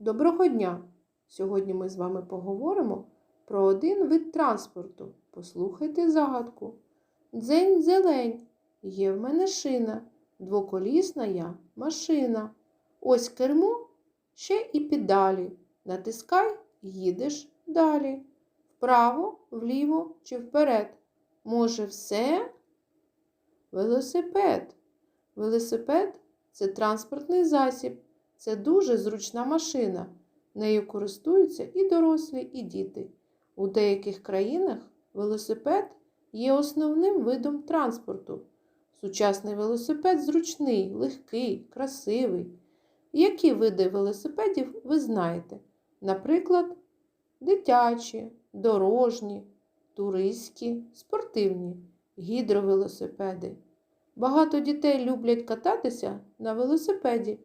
Доброго дня! Сьогодні ми з вами поговоримо про один вид транспорту. Послухайте загадку. Дзень зелень, є в мене шина, двоколісна я машина. Ось кермо, ще і педалі. Натискай, їдеш далі. Вправо, вліво чи вперед. Може, все? Велосипед. Велосипед це транспортний засіб. Це дуже зручна машина. Нею користуються і дорослі, і діти. У деяких країнах велосипед є основним видом транспорту. Сучасний велосипед зручний, легкий, красивий. Які види велосипедів ви знаєте? Наприклад, дитячі, дорожні, туристські, спортивні, гідровелосипеди. Багато дітей люблять кататися на велосипеді,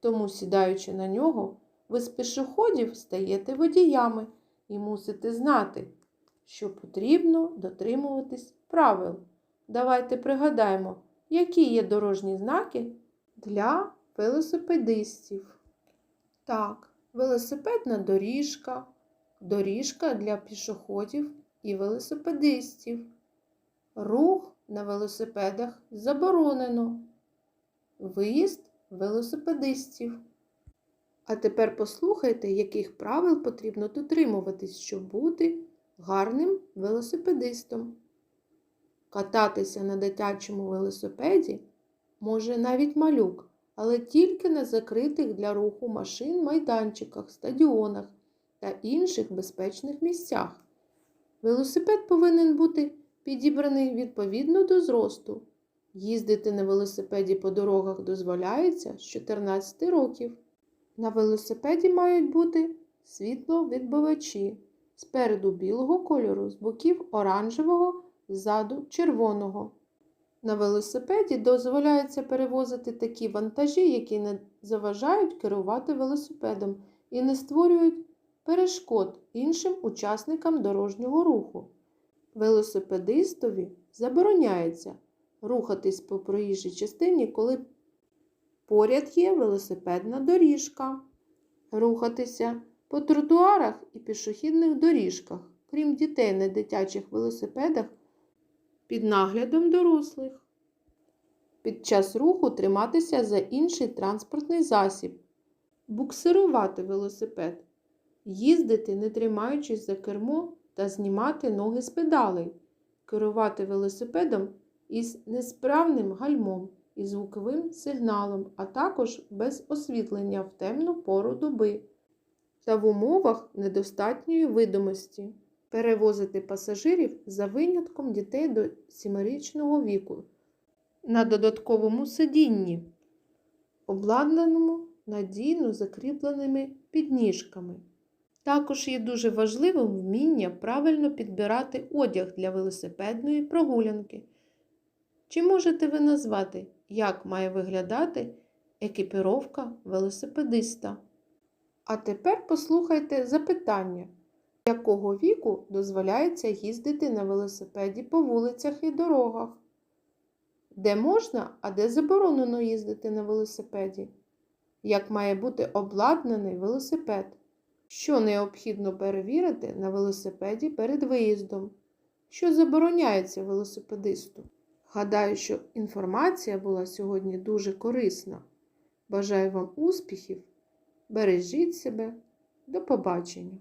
тому, сідаючи на нього, ви з пішоходів стаєте водіями і мусите знати, що потрібно дотримуватись правил. Давайте пригадаємо, які є дорожні знаки для велосипедистів. Так, велосипедна доріжка, доріжка для пішоходів і велосипедистів. Рух на велосипедах заборонено. Виїзд велосипедистів. А тепер послухайте, яких правил потрібно дотримуватись, щоб бути гарним велосипедистом. Кататися на дитячому велосипеді може навіть малюк, але тільки на закритих для руху машин майданчиках, стадіонах та інших безпечних місцях. Велосипед повинен бути підібраний відповідно до зросту. Їздити на велосипеді по дорогах дозволяється з 14 років. На велосипеді мають бути світловідбивачі спереду білого кольору, з боків оранжевого, ззаду червоного. На велосипеді дозволяється перевозити такі вантажі, які не заважають керувати велосипедом і не створюють перешкод іншим учасникам дорожнього руху. Велосипедистові забороняється рухатись по проїжджій частині, коли поряд є велосипедна доріжка, рухатися по тротуарах і пішохідних доріжках, крім дітей на дитячих велосипедах, під наглядом дорослих. Під час руху триматися за інший транспортний засіб, буксирувати велосипед, їздити, не тримаючись за кермо та знімати ноги з педалей, керувати велосипедом із несправним гальмом і звуковим сигналом, а також без освітлення в темну пору доби та в умовах недостатньої видимості, перевозити пасажирів за винятком дітей до 7-річного віку на додатковому сидінні, обладнаному надійно закріпленими підніжками. Також є дуже важливим вміння правильно підбирати одяг для велосипедної прогулянки. Чи можете ви назвати, як має виглядати екіпіровка велосипедиста? А тепер послухайте запитання, якого віку дозволяється їздити на велосипеді по вулицях і дорогах? Де можна, а де заборонено їздити на велосипеді? Як має бути обладнаний велосипед? Що необхідно перевірити на велосипеді перед виїздом? Що забороняється велосипедисту? Гадаю, що інформація була сьогодні дуже корисна. Бажаю вам успіхів! Бережіть себе. До побачення!